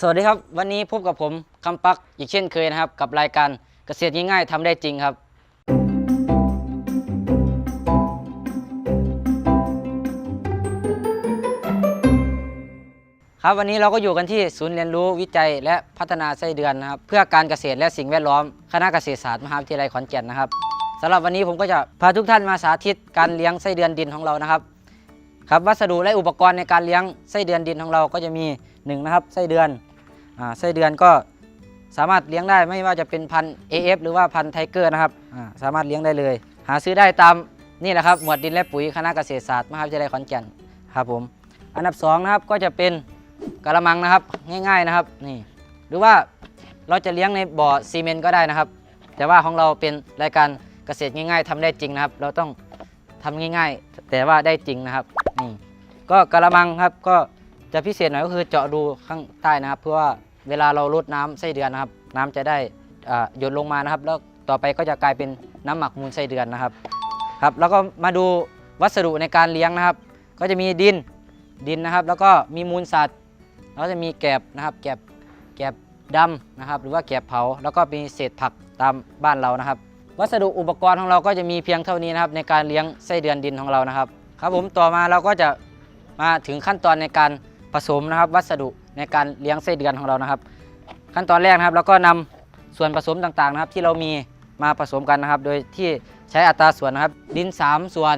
สวัสดีครับ วันนี้พบกับผมคำปักอีกเช่นเคยนะครับ กับรายการเกษตรง่ายๆทำได้จริงครับ ครับวันนี้เราก็อยู่กันที่ศูนย์เรียนรู้วิจัยและพัฒนาไส้เดือนนะครับ เพื่อการเกษตรและสิ่งแวดล้อม คณะเกษตรศาสตร์มหาวิทยาลัยขอนแก่นนะครับสำหรับวันนี้ผมก็จะพาทุกท่านมาสาธิตการเลี้ยงไส้เดือนดินของเรานะครับ ครับวัสดุและอุปกรณ์ในการเลี้ยงไส้เดือนดินของเราก็จะมี หนึ่งนะครับไส้เดือนอ่าไส้เดือนก็สามารถเลี้ยงได้ไม่ว่าจะเป็นพันธุ์ AF หรือว่าพันไทเกอร์นะครับอ่าสามารถเลี้ยงได้เลย หาซื้อได้ตามนี่แหละครับหมวดดินและปุ๋ยคณะเกษตรศาสตร์มหาวิทยาลัยขอนแก่นครับผมอันดับสองนะครับก็จะเป็นกระมังนะครับง่ายๆนะครับนี่หรือว่าเราจะเลี้ยงในบ่อซีเมนต์ก็ได้นะครับ แต่ว่าของเราเป็นรายการเกษตรง่าย ๆทำได้จริงนะครับ เราต้องทำง่าย ๆ แต่ว่าได้จริงนะครับนี่ก็กระมังครับก็ จะพิเศษหน่อยก็คือเจาะดูข้างใต้นะครับ เพื่อว่าเวลาเราลดน้ำไส้เดือนนะครับ น้ำจะได้อ่าหยดลงมานะครับ แล้วต่อไปก็จะกลายเป็นน้ำหมักมูลไส้เดือนนะครับครับ แล้วก็มาดูวัสดุในการเลี้ยงนะครับ ก็จะมีดินดินนะครับ แล้วก็มีมูลสัตว์ แล้วจะมีแกบนะครับแกบแกบดำนะครับ หรือว่าแกบเผา แล้วก็มีเศษผักตามบ้านเรานะครับ วัสดุอุปกรณ์ของเราก็จะมีเพียงเท่านี้นะครับ ในการเลี้ยงไส้เดือนดินของเรานะครับ ครับผมต่อมาเราก็จะมาถึงขั้นตอนในการ ผสมนะครับวัสดุในการเลี้ยงไส้เดือนของเรานะครับ ขั้นตอนแรกนะครับเราก็นำส่วนผสมต่างๆนะครับ ที่เรามีมาผสมกันนะครับ โดยที่ใช้อัตราส่วนนะครับ ดิน 3 ส่วน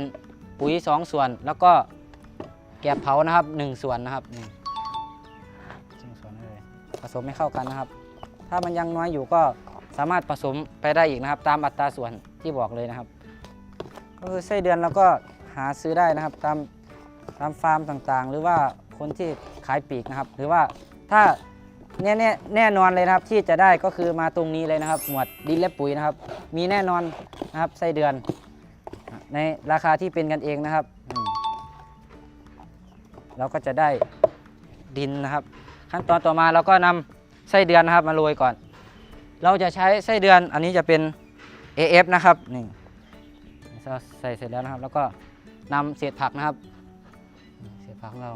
ปุ๋ย 2 ส่วน แล้วก็แกบเผานะครับ 1 ส่วนนะครับหนึ่งส่วนเลยผสมให้เข้ากันนะครับ ถ้ามันยังน้อยอยู่ก็สามารถผสมไปได้อีกนะครับ ตามอัตราส่วนที่บอกเลยนะครับ ก็คือไส้เดือนเราก็หาซื้อได้นะครับ ตามตามฟาร์มต่างๆ หรือว่า คนที่ขายปีกนะครับ หรือว่าถ้าแน่แน่แน่นอนเลยนะครับที่จะได้ก็คือมาตรงนี้เลยนะครับ หมวดดินและปุ๋ยนะครับ มีแน่นอนนะครับไส้เดือน ในราคาที่เป็นกันเองนะครับ เราก็จะได้ดินนะครับ ขั้นตอนต่อมาเราก็นำไส้เดือนนะครับมาโรยก่อน เราจะใช้ไส้เดือนอันนี้จะเป็น AF นะครับนี่ใส่เสร็จแล้วนะครับ แล้วก็นำเศษผักนะครับ เศษผักของเรา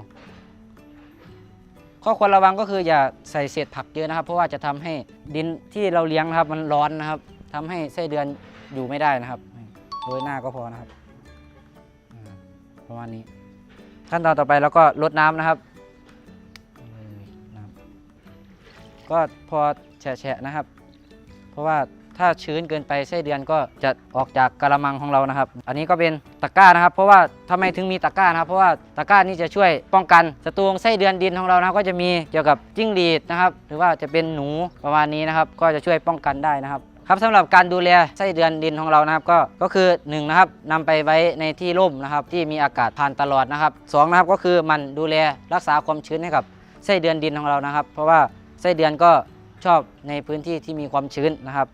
ข้อควรระวังก็คืออย่าใส่เศษผักเยอะนะครับ เพราะว่าจะทำให้ดินที่เราเลี้ยงนะครับมันร้อนนะครับทำให้ไส้เดือนอยู่ไม่ได้นะครับโรยหน้าก็พอนะครับประมาณนี้ ขั้นตอนต่อไปเราก็ลดน้ำนะครับก็พอแฉะๆนะครับ เพราะว่า ถ้าชื้นเกินไปไส้เดือนก็จะออกจากกระมังของเรานะครับ อันนี้ก็เป็นตะกร้านะครับ เพราะว่าทำไมถึงมีตะกร้านะครับ เพราะว่าตะกร้านี่จะช่วยป้องกันศัตรูของไส้เดือนดินของเรานะก็จะมีเกี่ยวกับจิ้งหรีดนะครับ หรือว่าจะเป็นหนูประมาณนี้นะครับ ก็จะช่วยป้องกันได้นะครับครับสำหรับการดูแลไส้เดือนดินของเรานะครับ ก็ก็คือ1นงนะครับนำไปไว้ในที่ร่มนะครับ ที่มีอากาศผ่านตลอดนะครับสองนะครับก็คือมันดูแลรักษาความชื้นให้กับไส้เดือนดินของเรานะครับ เพราะว่าไส้เดือนก็ชอบในพื้นที่ที่มีความชื้นนะครับ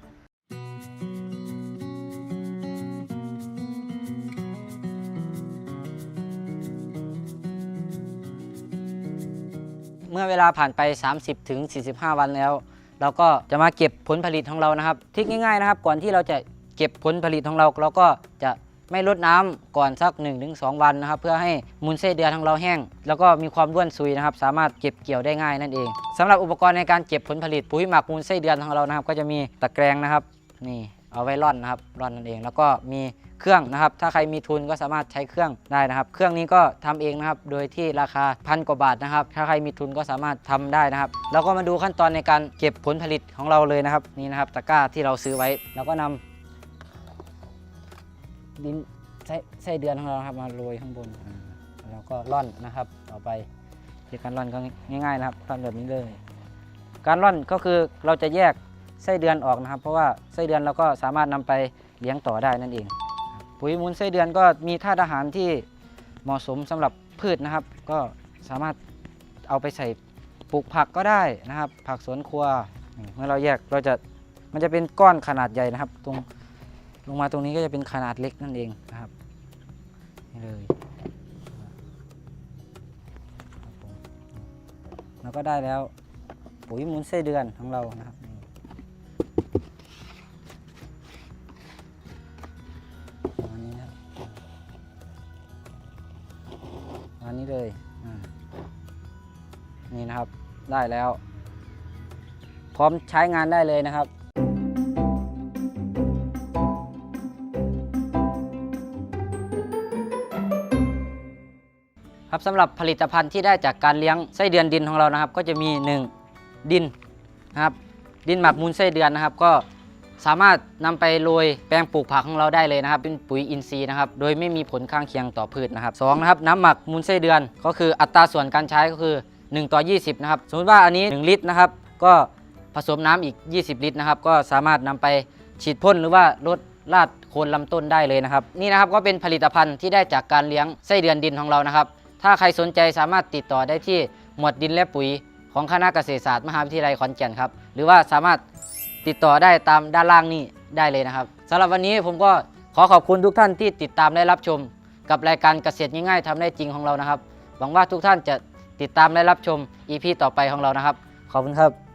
มื่อเวลาผ่านไป 30ถึง45 วันแล้ว เราก็จะมาเก็บผลผลิตของเรานะครับทิกง่ายๆนะครับ ก่อนที่เราจะเก็บผลผลิตของเราเราก็จะไม่ลดน้ำก่อนสัก 1-2 วันนะครับ เพื่อให้มูลไส้เดือนของเราแห้ง แล้วก็มีความร่วนซุยนะครับ สามารถเก็บเกี่ยวได้ง่ายนั่นเองสำหรับอุปกรณ์ในการเก็บผลผลิตปุ๋ยหมักมูลไส้เดือนของเรานะครับ ก็จะมีตะแกรงนะครับ นี่เอาไว้ร่อนนะครับร่อนนั่นเอง แล้วก็มี เครื่องนะครับ ถ้าใครมีทุนก็สามารถใช้เครื่องได้นะครับ เครื่องนี้ก็ทำเองนะครับ โดยที่ราคาพันกว่าบาทนะครับ ถ้าใครมีทุนก็สามารถทำได้นะครับ แล้วก็มาดูขั้นตอนในการเก็บผลผลิตของเราเลยนะครับ นี่นะครับตะกร้าที่เราซื้อไว้แล้วก็นำดินไส้ไส้เดือนของเราครับมาโรยข้างบนอ่าแล้วก็ร่อนนะครับ ต่อไปการร่อนก็ง่ายๆนะครับร่อนแบบนี้เลย การร่อนก็คือเราจะแยกไส้เดือนออกนะครับ เพราะว่าไส้เดือนเราก็สามารถนำไปเลี้ยงต่อได้นั่นเอง ปุ๋ยมูลไส้เดือนก็มีธาตุอาหารที่เหมาะสมสำหรับพืชนะครับ ก็สามารถเอาไปใส่ปลูกผักก็ได้นะครับ ผักสวนครัวเมื่อเราแยกเราจะมันจะเป็นก้อนขนาดใหญ่นะครับ ตรงลงมาตรงนี้ก็จะเป็นขนาดเล็กนั่นเองนะครับนี่เลยครับผมแล้วก็ได้แล้วปุ๋ยมูลไส้เดือนของเรานะครับ นี้เลยอ่านี่นะครับได้แล้ว พร้อมใช้งานได้เลยนะครับครับสำหรับผลิตภัณฑ์ที่ได้จากการเลี้ยงไส้เดือนดินของเรานะครับ ก็จะมี 1 ดินนะครับ ดินหมักมูลไส้เดือนนะครับ ก็ สามารถนำไปโรยแปลงปลูกผักของเราได้เลยนะครับ เป็นปุ๋ยอินทรีย์นะครับ โดยไม่มีผลข้างเคียงต่อพืชนะครับสองนะครับน้ำหมักมูลไส้เดือน ก็คืออัตราส่วนการใช้ก็คือ 1 ต่อ 20 นะครับ สมมติว่าอันนี้ 1 ลิตรนะครับ ก็ผสมน้ำอีก 20 ลิตรนะครับ ก็สามารถนำไปฉีดพ่นหรือว่าลดลาดโคนลำต้นได้เลยนะครับ นี่นะครับก็เป็นผลิตภัณฑ์ที่ได้จากการเลี้ยงไส้เดือนดินของเรานะครับ ถ้าใครสนใจสามารถติดต่อได้ที่หมวดดินและปุ๋ยของคณะเกษตรศาสตร์มหาวิทยาลัยขอนแก่นครับ หรือว่าสามารถ ติดต่อได้ตามด้านล่างนี้ได้เลยนะครับสำหรับวันนี้ผมก็ขอขอบคุณทุกท่านที่ติดตามและรับชม กับรายการเกษตรง่ายๆทำได้จริงของเรานะครับ หวังว่าทุกท่านจะติดตามและรับชม EP ต่อไปของเรานะครับ ขอบคุณครับ